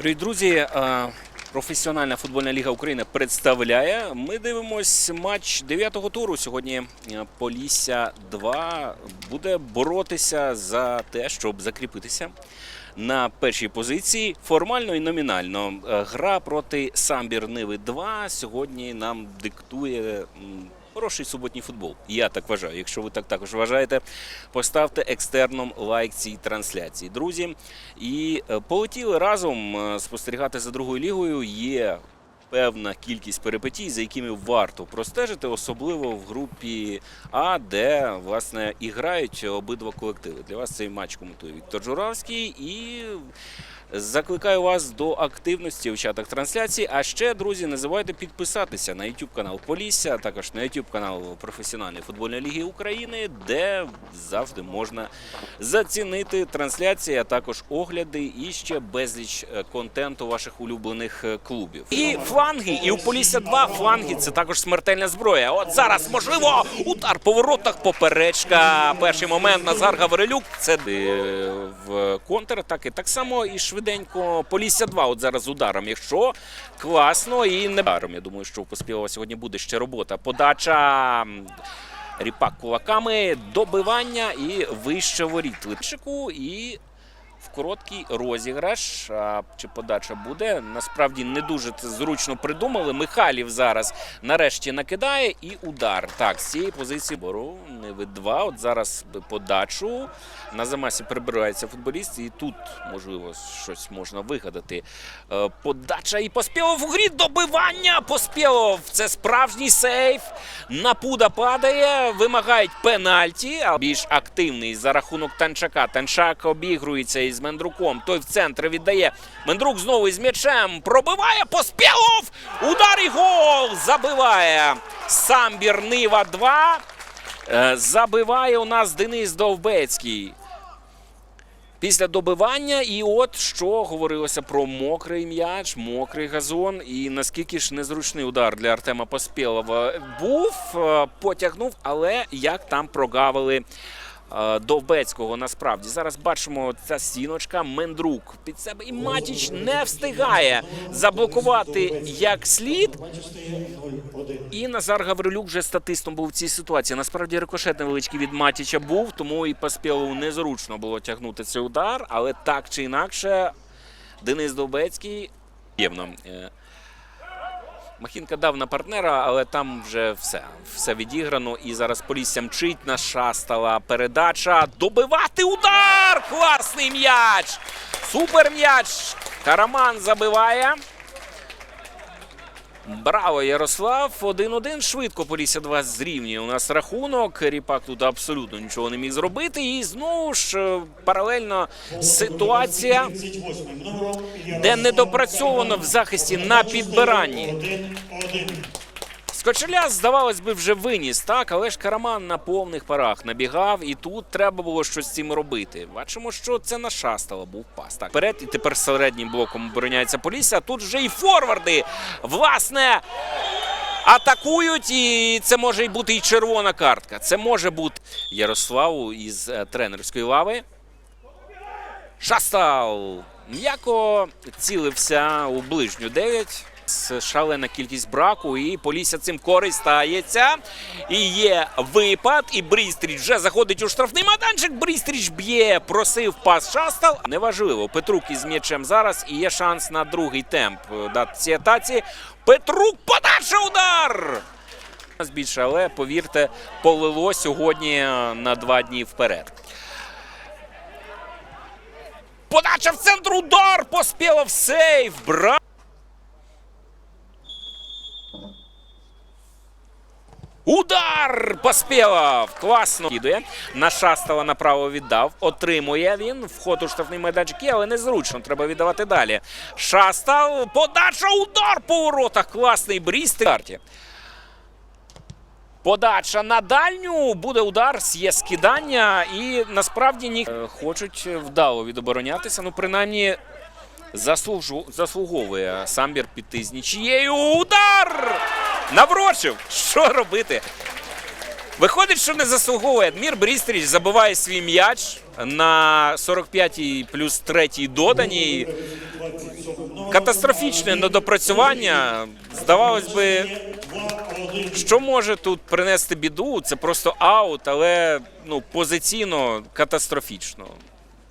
Привіт, друзі! Е, Професіональна футбольна ліга України представляє. Ми дивимось матч 9-го туру. Сьогодні е, Полісся 2 буде боротися за те, щоб закріпитися на першій позиції формально і номінально. Е, Гра проти Самбір Ниви 2 сьогодні нам диктує. Хороший суботній футбол. Я так вважаю. Якщо ви так також вважаєте, поставте екстерном лайк цій трансляції. Друзі, і е, полетіли разом е, спостерігати за другою лігою. Є певна кількість перипетій, за якими варто простежити, особливо в групі А, де власне і грають обидва колективи. Для вас цей матч коментує Віктор Журавський і. Закликаю вас до активності в чатах трансляції. А ще, друзі, не забувайте підписатися на YouTube канал Полісся, також на YouTube канал Професіональної футбольної ліги України, де завжди можна зацінити трансляції, а також огляди і ще безліч е, контенту ваших улюблених е, клубів. І фланги, і у Полісся 2 фланги це також смертельна зброя. От зараз можливо удар по воротах, поперечка. Перший момент Назар Гаврилюк. Це е, в контратаки. Так само і швиденько Полісся 2. От зараз ударом. Якщо класно і не баром. Я думаю, що у Поспілова сьогодні буде ще робота. Подача. Ріпак кулаками, добивання і вище воріт Личику і в короткий розіграш. А чи подача буде? Насправді не дуже це зручно придумали. Михайлів зараз нарешті накидає і удар. Так, з цієї позиції бору не ви два. От зараз подачу. На замасі прибирається футболіст, і тут можливо щось можна вигадати. Е, Подача і Поспілов у грі добивання. Поспілов. Це справжній сейф. Напуда падає, вимагають пенальті. А більш активний за рахунок Танчака. Танчак обігрується із Мендруком. Той в центр віддає. Мендрук знову із м'ячем. Пробиває Поспілов. Удар і гол. Забиває. Самбір Нива 2. Е, Забиває у нас Денис Довбецький. Після добивання, і от що говорилося про мокрий м'яч, мокрий газон, і наскільки ж незручний удар для Артема Поспєлова був, е, потягнув, але як там прогавили Довбецького насправді. Зараз бачимо ця стіночка, Мендрук під себе і Матіч не встигає заблокувати як слід. І Назар Гаврилюк вже статистом був в цій ситуації. Насправді рикошет невеличкий від Матіча був, тому і Паспілову незручно було тягнути цей удар. Але так чи інакше, Денис Довбецький євно. Махінка дав на партнера, але там вже все. Все відіграно. І зараз Полісся мчить на шастала передача. Добивати удар! Класний м'яч! Супер м'яч! Караман забиває. Браво, Ярослав. 1-1. Швидко Полісся 2 зрівнює у нас рахунок. Ріпак тут абсолютно нічого не міг зробити. І знову ж е, паралельно ситуація, де недопрацьовано в захисті на підбиранні. Скочеля, здавалось би, вже виніс, так, але ж Караман на повних парах набігав, і тут треба було щось з цим робити. Бачимо, що це на шастало був пас. Так, вперед, і тепер середнім блоком обороняється Полісся. Тут вже і форварди, власне, атакують, і це може й бути і червона картка. Це може бути Ярославу із е, тренерської лави. Шастал м'яко цілився у ближню 9. Шалена кількість браку, і Полісся цим користається. І є випад, і Брістріч вже заходить у штрафний майданчик. Брістріч б'є, просив пас Шастал. Неважливо, Петрук із м'ячем зараз, і є шанс на другий темп дати цій атаці. Петрук, подача удар! Більше, але повірте, полило сьогодні е, на два дні вперед. Подача в центр, удар! Поспілов сейф! Браво! Удар! Поспілов! Класно кидає. На шастала направо віддав. Отримує він. Вход у штрафний майданчик але незручно. Треба віддавати далі. Шастал. Подача, удар по воротах. Класний. Карті. Подача на дальню. Буде удар, є скидання. І насправді ні е, хочуть вдало відоборонятися. Ну, принаймні, заслужу... заслуговує самбір піти з нічією. Удар! Наврочив! Що робити? Виходить, що не заслуговує. Адмір Брістріч забиває свій м'яч на 45-й плюс 3-й доданій. катастрофічне недопрацювання. Здавалось би, що може тут принести біду? Це просто аут, але ну, позиційно катастрофічно.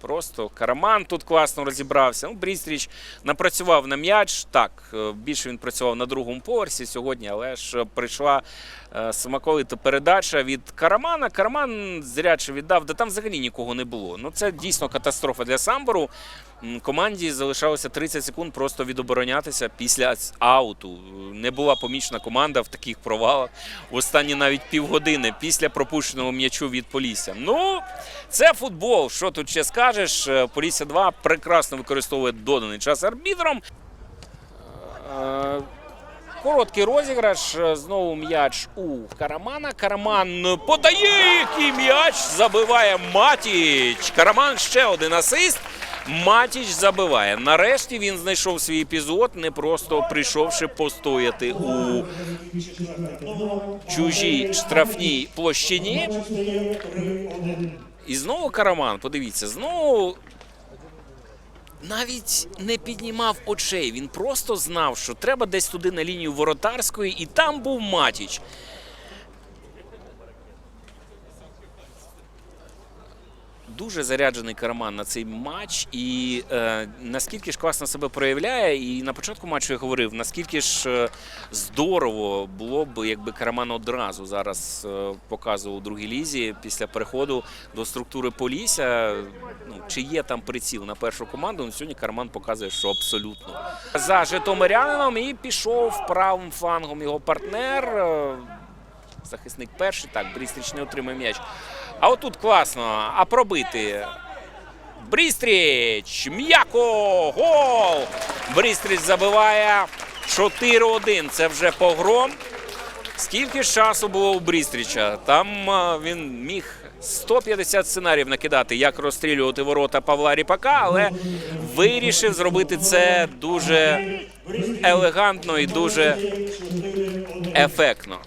Просто Караман тут класно розібрався. Ну, Брістріч напрацював на м'яч. Так, е, більше він працював на другому поверсі сьогодні, але ж прийшла е, смаковита передача від Карамана. Караман зряче віддав, да там взагалі нікого не було. Ну це дійсно катастрофа для Самбору. Команді залишалося 30 секунд просто відоборонятися після ауту. Не була помічена команда в таких провалах останні навіть півгодини після пропущеного м'ячу від Полісся. Ну, це футбол. Що тут ще скажеш? Е, Полісся 2 прекрасно використовує доданий час арбітром. Е, Короткий розіграш. Е, Знову м'яч у Карамана. Караман подає, який м'яч забиває Матіч. Караман ще один асист. Матіч забиває. Нарешті він знайшов свій епізод, не просто прийшовши постояти у чужій штрафній площині. І знову Караман, подивіться, знову навіть не піднімав очей. Він просто знав, що треба десь туди на лінію воротарської, і там був Матіч. Дуже заряджений Караман на цей матч, і е, наскільки ж класно себе проявляє, і на початку матчу я говорив, наскільки ж е, здорово було б, якби Караман одразу зараз е, показував у другій лізі після переходу до структури Полісся. Ну, чи є там приціл на першу команду? Ну, сьогодні Караман показує, що абсолютно. За Житомирянином і пішов правим флангом його партнер. е, Захисник перший, так, Брістріч не отримає м'яч. А отут класно. А пробити. Брістріч! М'яко! Гол! Брістріч забиває 4-1. Це вже погром. Скільки часу було у Брістріча? Там він міг 150 сценаріїв накидати, як розстрілювати ворота Павла Ріпака, але вирішив зробити це дуже елегантно і дуже ефектно.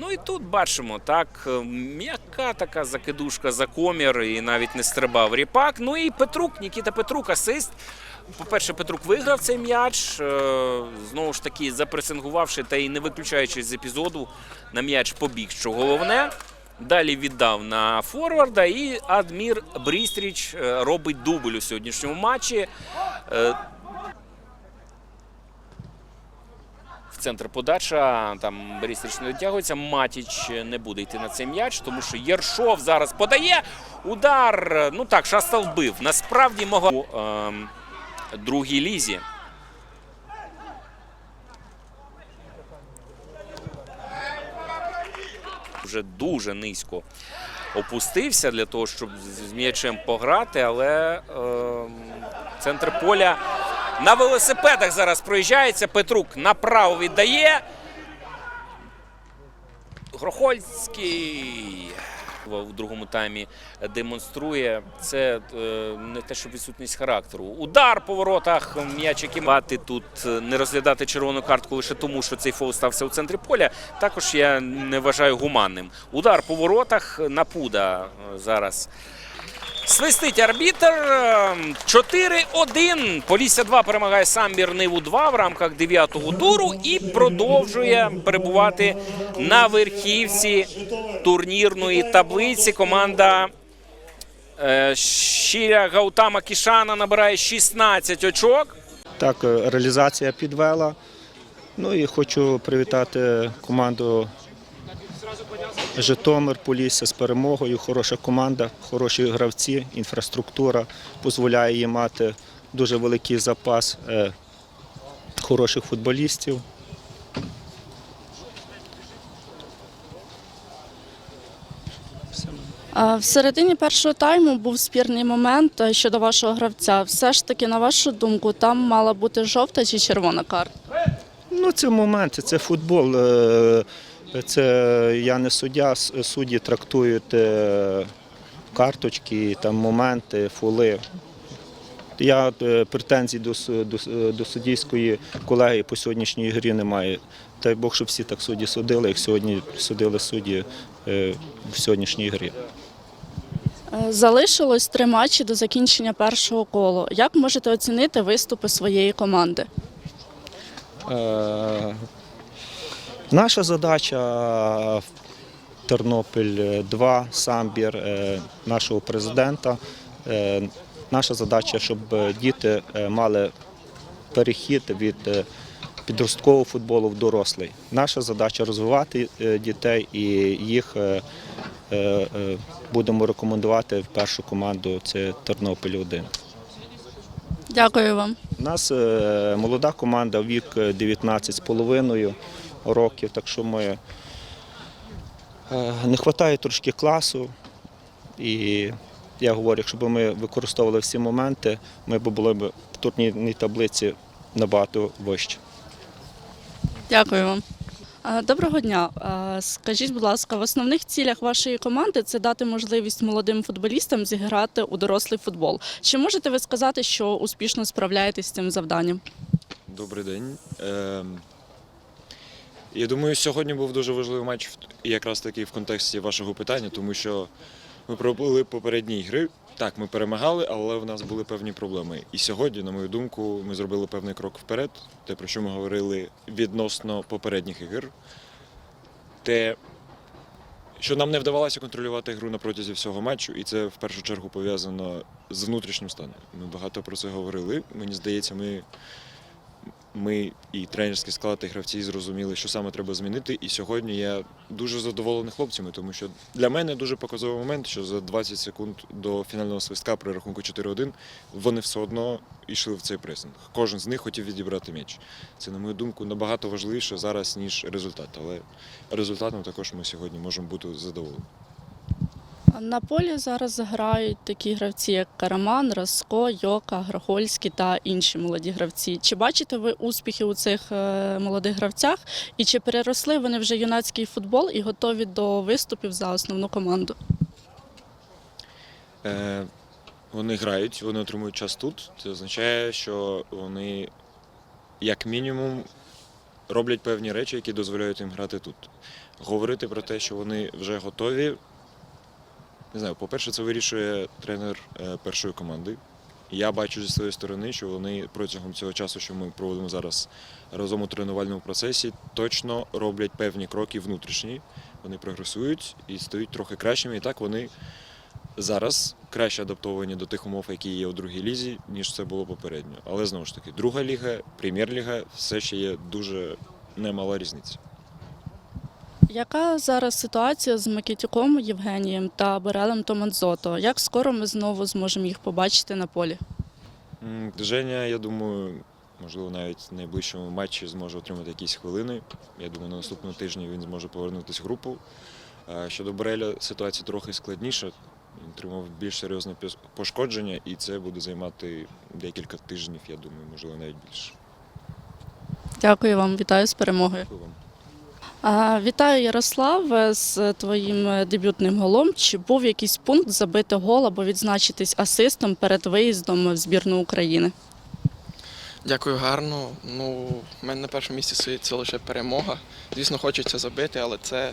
Ну і тут бачимо, так, е, м'яка така закидушка за комір і навіть не стрибав ріпак. Ну і Петрук, Нікіта Петрук, асист. По-перше, Петрук виграв цей м'яч. е, Знову ж таки, запресингувавши та й не виключаючись з епізоду, на м'яч побіг, що головне. Далі віддав на форварда, і Адмір Брістріч е, робить дубль у сьогоднішньому матчі. Е, в центр подача. Там Борисович не дотягується. Матіч не буде йти на цей м'яч, тому що Єршов зараз подає. Удар. Ну так, Шастал бив. Насправді могла у ем, другій лізі. Вже дуже низько опустився для того, щоб з м'ячем пограти, але ем, центр поля на велосипедах зараз проїжджається. Петрук направо віддає. Грохольський в другому таймі демонструє. Це е, не те, що відсутність характеру. Удар по воротах, м'яч, який тут е, не розглядати червону картку лише тому, що цей фол стався у центрі поля. Також я не вважаю гуманним. Удар по воротах Напуда е, зараз. Свистить арбітр. Ем, 4-1. Полісся 2 перемагає Самбір Ниву 2 в рамках 9-го туру і продовжує перебувати на верхівці турнірної таблиці. Команда е, Щиря Гаутама Кішана набирає 16 очок. Так, е, реалізація підвела. Ну і хочу привітати команду Житомир Полісся з перемогою. Хороша команда, хороші гравці, інфраструктура дозволяє їй мати дуже великий запас е, хороших футболістів. В середині першого тайму був спірний момент е, щодо вашого гравця. Все ж таки, на вашу думку, там мала бути жовта чи червона карта? Ну, це моменти, це футбол. Це я не суддя, судді трактують карточки, там моменти, фоли. Я е, претензій до, до, до суддівської колеги по сьогоднішній грі немає. Дай Бог, щоб всі так судді судили, як сьогодні судили судді е, в сьогоднішній грі. Е, Залишилось три матчі до закінчення першого колу. Як можете оцінити виступи своєї команди? Е, Наша задача Тернопіль 2 самбір е, нашого президента. Е, Наша задача, щоб діти е, мали перехід від е, підросткового футболу в дорослий. Наша задача розвивати е, дітей і їх е, е, е, будемо рекомендувати в першу команду. Це Тернопіль 1 Дякую вам. у нас е, молода команда, вік е, 19 з половиною років, так що ми е, не вистачає трошки класу. І я говорю, якщо б ми використовували всі моменти, ми б були б в турнірній таблиці набагато вище. Дякую вам. Е, Доброго дня. Е, Скажіть, будь ласка, в основних цілях вашої команди це дати можливість молодим футболістам зіграти у дорослий футбол. Чи можете ви сказати, що успішно справляєтесь з цим завданням? Добрий день. Я думаю, сьогодні був дуже важливий матч якраз таки в контексті вашого питання, тому що ми пробули попередні ігри. Так, ми перемагали, але в нас були певні проблеми. І сьогодні, на мою думку, ми зробили певний крок вперед. Те, про що ми говорили відносно попередніх ігор. Те, що нам не вдавалося контролювати гру на протязі всього матчу, і це в першу чергу пов'язано з внутрішнім станом. Ми багато про це говорили. Мені здається, ми ми і тренерський склад, і гравці зрозуміли, що саме треба змінити. І сьогодні я дуже задоволений хлопцями, тому що для мене дуже показовий момент, що за 20 секунд до фінального свистка при рахунку 4-1 вони все одно йшли в цей пресинг. Кожен з них хотів відібрати м'яч. Це, на мою думку, набагато важливіше зараз, ніж результат. Але результатом також ми сьогодні можемо бути задоволені. На полі зараз грають такі гравці, як Караман, Раско, Йока, Грохольський та інші молоді гравці. Чи бачите ви успіхи у цих е, молодих гравцях? І чи переросли вони вже юнацький футбол і готові до виступів за основну команду? Е, вони грають, вони отримують час тут. Це означає, що вони, як мінімум, роблять певні речі, які дозволяють їм грати тут. Говорити про те, що вони вже готові. Не знаю, по-перше, це вирішує тренер е, першої команди. Я бачу зі своєї сторони, що вони протягом цього часу, що ми проводимо зараз разом у тренувальному процесі, точно роблять певні кроки внутрішні. Вони прогресують і стають трохи кращими. І так вони зараз краще адаптовані до тих умов, які є у другій лізі, ніж це було попередньо. Але знову ж таки, друга ліга, прем'єр-ліга все ще є дуже немала різниця. Яка зараз ситуація з Микитюком Євгенієм та Берелем Томанзото? Як скоро ми знову зможемо їх побачити на полі? Женя, я думаю, можливо, навіть в найближчому матчі зможе отримати якісь хвилини. Я думаю, на наступному тижні він зможе повернутися в групу. Щодо Бореля ситуація трохи складніша. Він отримав більш серйозне пошкодження, і це буде займати декілька тижнів, я думаю, можливо, навіть більше. Дякую вам, вітаю з перемогою. Дякую вам. Вітаю, Ярослав, е, з твоїм е, дебютним голом. Чи був якийсь пункт забити гол або відзначитись асистом перед виїздом в збірну України? Дякую гарно. Ну, в мене на першому місці стоїть це лише перемога. Звісно, хочеться забити, але це,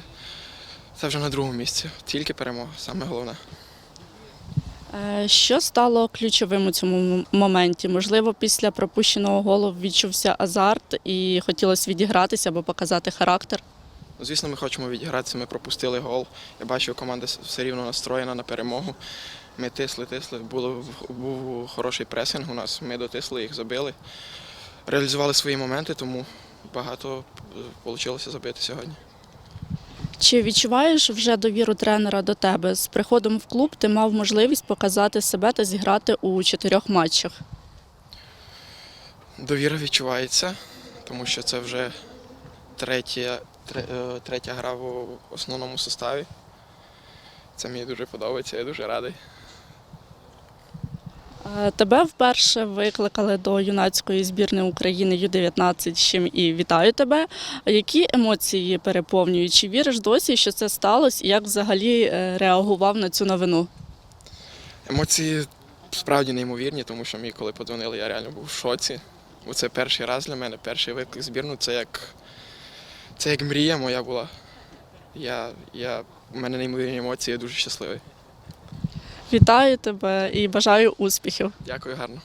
це вже на другому місці. Тільки перемога, саме головне. Е, Що стало ключовим у цьому моменті? Можливо, після пропущеного голу відчувся азарт і хотілося відігратися або показати характер. Ну, Звісно, ми хочемо відігратися, ми пропустили гол. Я бачу, команда все рівно настроєна на перемогу. Ми тисли, тисли. Було, був хороший пресинг у нас. Ми дотисли, їх забили. Реалізували свої моменти, тому багато вийшло забити сьогодні. Чи відчуваєш вже довіру тренера до тебе? З приходом в клуб ти мав можливість показати себе та зіграти у чотирьох матчах. Довіра відчувається, тому що це вже третя, тре- третя гра в основному составі. Це мені дуже подобається, я дуже радий. Е, Тебе вперше викликали до юнацької збірної України Ю-19, з чим і вітаю тебе. Які емоції переповнюють? Чи віриш досі, що це сталося? І як взагалі е, реагував на цю новину? Емоції справді неймовірні, тому що мені, коли подзвонили, я реально був в шоці. Бо це перший раз для мене, перший виклик збірну. Це як, це як мрія моя була. Я, я, у мене неймовірні емоції, я дуже щасливий. Вітаю тебе і бажаю успіхів. Дякую гарно.